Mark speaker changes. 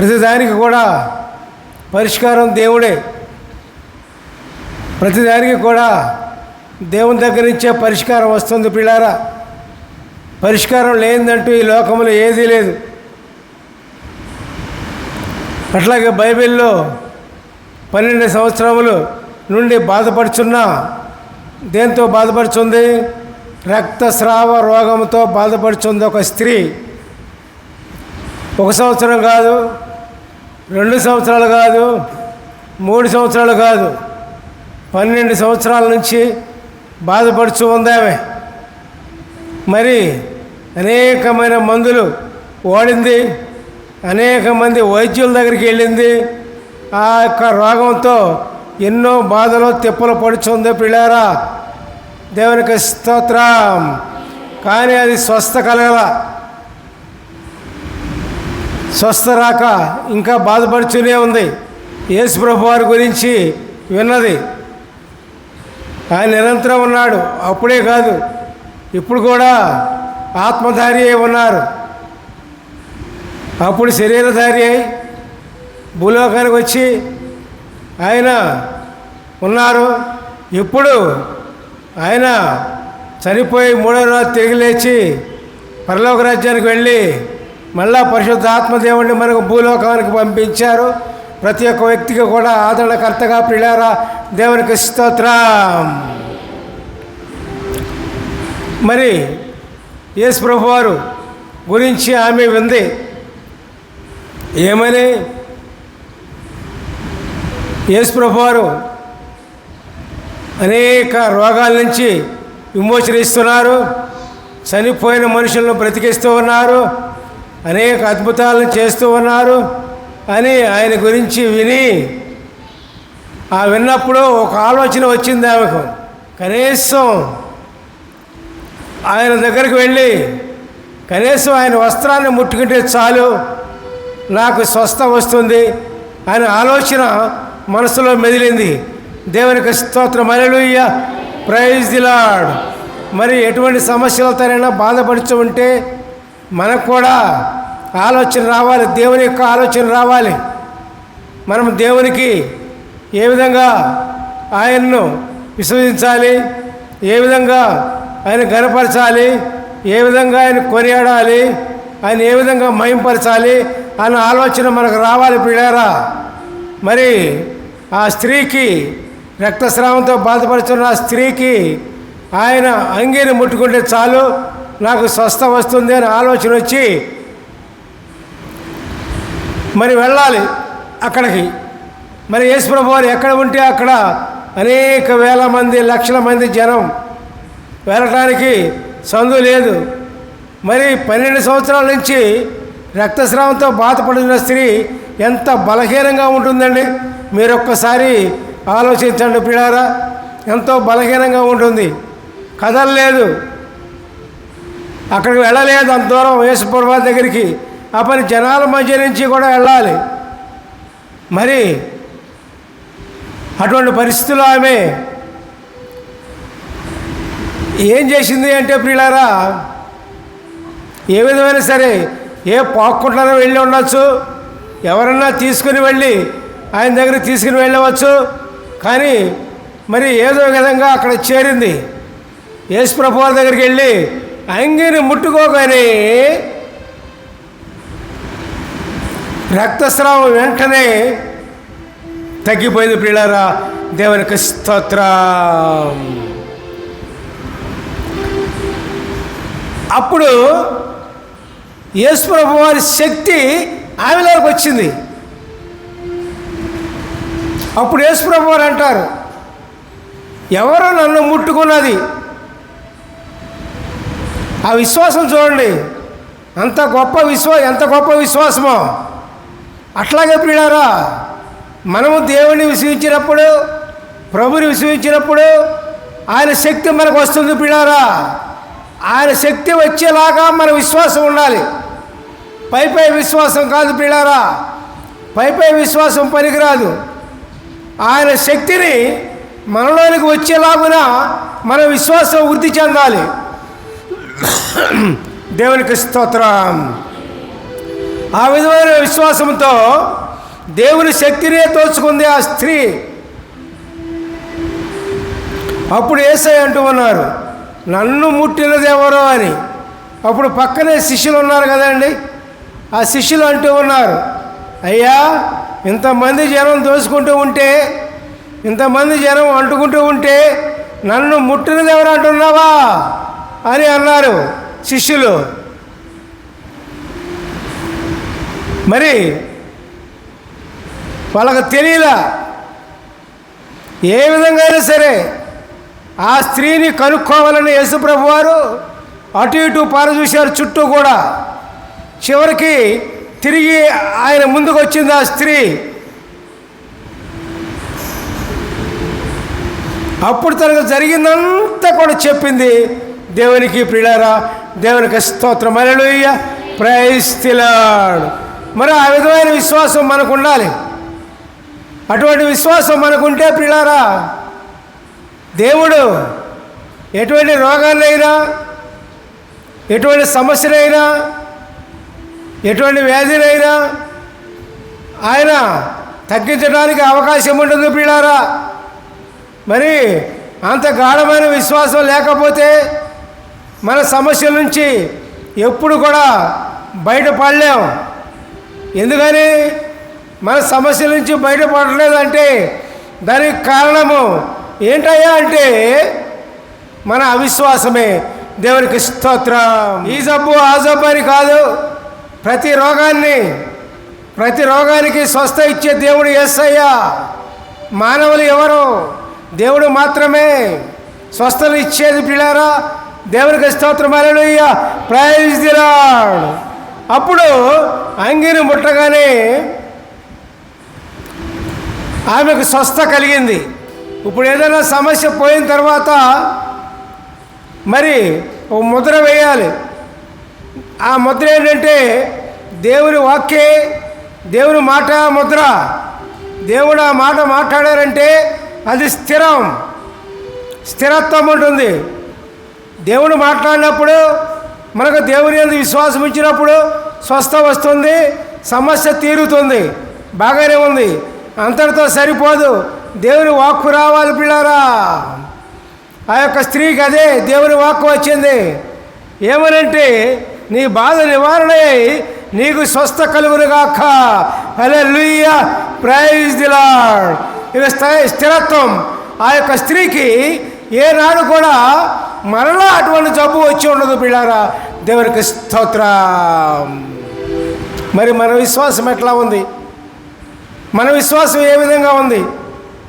Speaker 1: ప్రతిదానికి కూడా పరిష్కారం దేవుడే. ప్రతిదానికి కూడా దేవుని దగ్గర నుంచే పరిష్కారం వస్తుంది పిల్లారా. పరిష్కారం లేనిదంటూ ఈ లోకంలో ఏదీ లేదు. అట్లాగే బైబిల్లో పన్నెండు సంవత్సరములు నుండి బాధపడుచున్న దేంతో బాధపడుచుంది? రక్తస్రావ రోగంతో బాధపడుచుంది ఒక స్త్రీ. ఒక సంవత్సరం కాదు రెండు సంవత్సరాలు కాదు మూడు సంవత్సరాలు కాదు పన్నెండు సంవత్సరాల నుంచి బాధపడుచు ఉంది ఆమె మరి అనేకమైన మందులు ఓడింది అనేక మంది వైద్యుల దగ్గరికి వెళ్ళింది. ఆ యొక్క రోగంతో ఎన్నో బాధలు తిప్పలు పడుచుంది పిల్లారా. దేవునికి స్తోత్రం. కానీ అది స్వస్థ కలగల. స్వస్థ రాక ఇంకా బాధపడుతూనే ఉంది. యేసు ప్రభు వారి గురించి విన్నది. ఆయన నిరంతరం ఉన్నాడు. అప్పుడే కాదు ఇప్పుడు కూడా ఆత్మధారి అయి ఉన్నారు. అప్పుడు శరీరధారి అయి భూలోకానికి వచ్చి ఆయన ఉన్నారు. ఇప్పుడు ఆయన చనిపోయి మూడో రోజు తిరిగి లేచి పరలోక రాజ్యానికి వెళ్ళి మళ్ళా పరిశుద్ధ ఆత్మదేవుడిని మనకు భూలోకానికి పంపించారు. ప్రతి ఒక్క వ్యక్తికి కూడా ఆదరణకర్తగా పిల్లారా దేవునికి స్తోత్రం. మరి యేసు ప్రభు వారు గురించి ఆమె ఉంది. ఏమని? యేసు ప్రభు వారు అనేక రోగాల నుంచి విమోచన ఇస్తున్నారు చనిపోయిన మనుషులను బ్రతికిస్తూ ఉన్నారు. అనేక అద్భుతాలను చేస్తూ ఉన్నారు అని ఆయన గురించి విని ఆ విన్నప్పుడు ఒక ఆలోచన వచ్చింది ఆమెకు. కనీసం ఆయన దగ్గరికి వెళ్ళి కనీసం ఆయన వస్త్రాన్ని ముట్టుకుంటే చాలు నాకు స్వస్థ వస్తుంది అనే ఆలోచన మనసులో మెదిలింది. దేవునికి స్తోత్రం. అలలుయ్య ప్రైజ్ దిలాడ్ మరి ఎటువంటి సమస్యలతోనైనా బాధపడుతూ ఉంటే మనకు కూడా ఆలోచన రావాలి దేవుని యొక్క ఆలోచన రావాలి. మనం దేవునికి ఏ విధంగా ఆయన్ను విశ్వసించాలి ఏ విధంగా ఆయన గనపరచాలి ఏ విధంగా ఆయన కొనియాడాలి ఆయన ఏ విధంగా మయంపరచాలి అన్న ఆలోచన మనకు రావాలి పిల్లారా మరి ఆ స్త్రీకి రక్తస్రావంతో బాధపడుతున్న ఆ స్త్రీకి ఆయన అంగీని ముట్టుకుంటే చాలు. నాకు స్వస్థ వస్తుంది అని ఆలోచన వచ్చి మరి వెళ్ళాలి అక్కడికి. మరి యేసుప్రభు వారు ఎక్కడ ఉంటే అక్కడ అనేక వేల మంది లక్షల మంది జనం వెళ్ళటానికి సందు లేదు. మరి పన్నెండు సంవత్సరాల నుంచి రక్తస్రావంతో బాధపడుతున్న స్త్రీ ఎంత బలహీనంగా ఉంటుందండి? మీరు ఒక్కసారి ఆలోచించండి పిడారా ఎంతో బలహీనంగా ఉంటుంది. కదలలేదు. అక్కడికి వెళ్ళలేదు అంత దూరం యేసుప్రభా దగ్గరికి. ఆ పని జనాల మధ్య నుంచి కూడా వెళ్ళాలి. మరి అటువంటి పరిస్థితుల్లో ఆమె ఏం చేసింది అంటే ప్రియులారా ఏ విధమైనా సరే ఏ పాక్కుంటారో వెళ్ళి ఉండొచ్చు ఎవరన్నా తీసుకుని వెళ్ళి ఆయన దగ్గర తీసుకుని వెళ్ళవచ్చు. కానీ మరి ఏదో విధంగా అక్కడ చేరింది. యేసు ప్రభు దగ్గరికి వెళ్ళి అంగిని ముట్టుకోగానే రక్తస్రావం వెంటనే తగ్గిపోయింది పిల్లరా దేవునికి స్తోత్ర. అప్పుడు యేసుప్రభు వారి శక్తి ఆమెలోకి వచ్చింది. అప్పుడు యేసుప్రభు వారు అంటారు ఎవరో నన్ను ముట్టుకున్నది? ఆ విశ్వాసం చూడండి. అంత గొప్ప విశ్వ ఎంత గొప్ప విశ్వాసమో. అట్లాగే ప్రియులారా మనము దేవుణ్ణి విశ్వించినప్పుడు ప్రభుని విశ్వించినప్పుడు ఆయన శక్తి మనకు వస్తుంది పిల్లారా ఆయన శక్తి వచ్చేలాగా మన విశ్వాసం ఉండాలి. పై పై విశ్వాసం కాదు పిల్లారా పై పై విశ్వాసం పనికిరాదు. ఆయన శక్తిని మనలోనికి వచ్చేలాగున మన విశ్వాసం వృద్ధి చెందాలి. దేవునికి స్తోత్రం. ఆ విధమైన విశ్వాసంతో దేవుని శక్తినే తోచుకుంది ఆ స్త్రీ. అప్పుడు ఏసై అంటూ ఉన్నారు నన్ను ముట్టినది ఎవరో అని? అప్పుడు పక్కనే శిష్యులు ఉన్నారు కదండి. ఆ శిష్యులు అంటూ ఉన్నారు అయ్యా ఇంతమంది జనం దోసుకుంటూ ఉంటే ఇంతమంది జనం అంటుకుంటూ ఉంటే నన్ను ముట్టినది ఎవరు అంటున్నావా? అని అన్నారు శిష్యులు. మరి వాళ్ళకి తెలియలా ఏ విధంగా అయినా సరే ఆ స్త్రీని కనుక్కోవాలని యేసుప్రభు వారు అటు ఇటు పారదూశారు చుట్టూ కూడా. చివరికి తిరిగి ఆయన ముందుకు వచ్చింది ఆ స్త్రీ. అప్పుడు తనకు జరిగిందంతా కూడా చెప్పింది. దేవునికి ప్రియులారా దేవునికి స్తోత్రం. అలలుయ్య ప్రయస్తిలాడు మరి ఆ విధమైన విశ్వాసం మనకు ఉండాలి అటువంటి విశ్వాసం మనకుంటే ప్రియులారా దేవుడు ఎటువంటి రోగాలైనా ఎటువంటి సమస్యనైనా ఎటువంటి వ్యాధినైనా ఆయన తగ్గించడానికి అవకాశం ఉంటుంది పిల్లారా మరి అంత గాఢమైన విశ్వాసం లేకపోతే మన సమస్యల నుంచి ఎప్పుడు కూడా బయటపడలేం. ఎందుకని? మన సమస్యల నుంచి బయటపడలేదంటే దానికి కారణము ఏంటయ్యా అంటే మన అవిశ్వాసమే. దేవునికి స్తోత్రం. ఈ జబ్బు ఆ జబ్బు అని కాదు. ప్రతి రోగాన్ని ప్రతి రోగానికి స్వస్థ ఇచ్చే దేవుడు ఎస్సయ్యా మానవులు ఎవరు? దేవుడు మాత్రమే స్వస్థలు ఇచ్చేది పిల్లారా? దేవునికి స్తోత్రం అలలుయ్య ప్రైజ్ దిరాడు అప్పుడు అంగిని ముట్టగానే ఆమెకు స్వస్థ కలిగింది. ఇప్పుడు ఏదైనా సమస్య పోయిన తర్వాత మరి ఒక ముద్ర వేయాలి. ఆ ముద్ర ఏంటంటే దేవుని వాక్యే దేవుని మాట ముద్ర. దేవుడు ఆ మాట మాట్లాడారంటే అది స్థిరం. స్థిరత్వం ఉంటుంది. దేవుడు మాట్లాడినప్పుడు మనకు దేవుని యందు విశ్వాసం ఇచ్చినప్పుడు స్వస్థ వస్తుంది సమస్య తీరుతుంది బాగానే ఉంది. అంతటితో సరిపోదు. దేవుని వాక్కు రావాలి పిల్లారా. ఆ యొక్క స్త్రీకి అదే దేవుని వాక్కు వచ్చింది. ఏమనంటే నీ బాధ నివారణ నీకు స్వస్థ కలుగునుగాక. అలే లూయ ప్రైజ్ దిలాడ్ ఇక స్థిరత్వం. ఆ యొక్క స్త్రీకి ఏనాడు కూడా మరలా అటువంటి జబ్బు వచ్చి ఉండదు పిల్లారా దేవునికి స్తోత్ర. మరి మన విశ్వాసం ఎట్లా ఉంది? మన విశ్వాసం ఏ విధంగా ఉంది?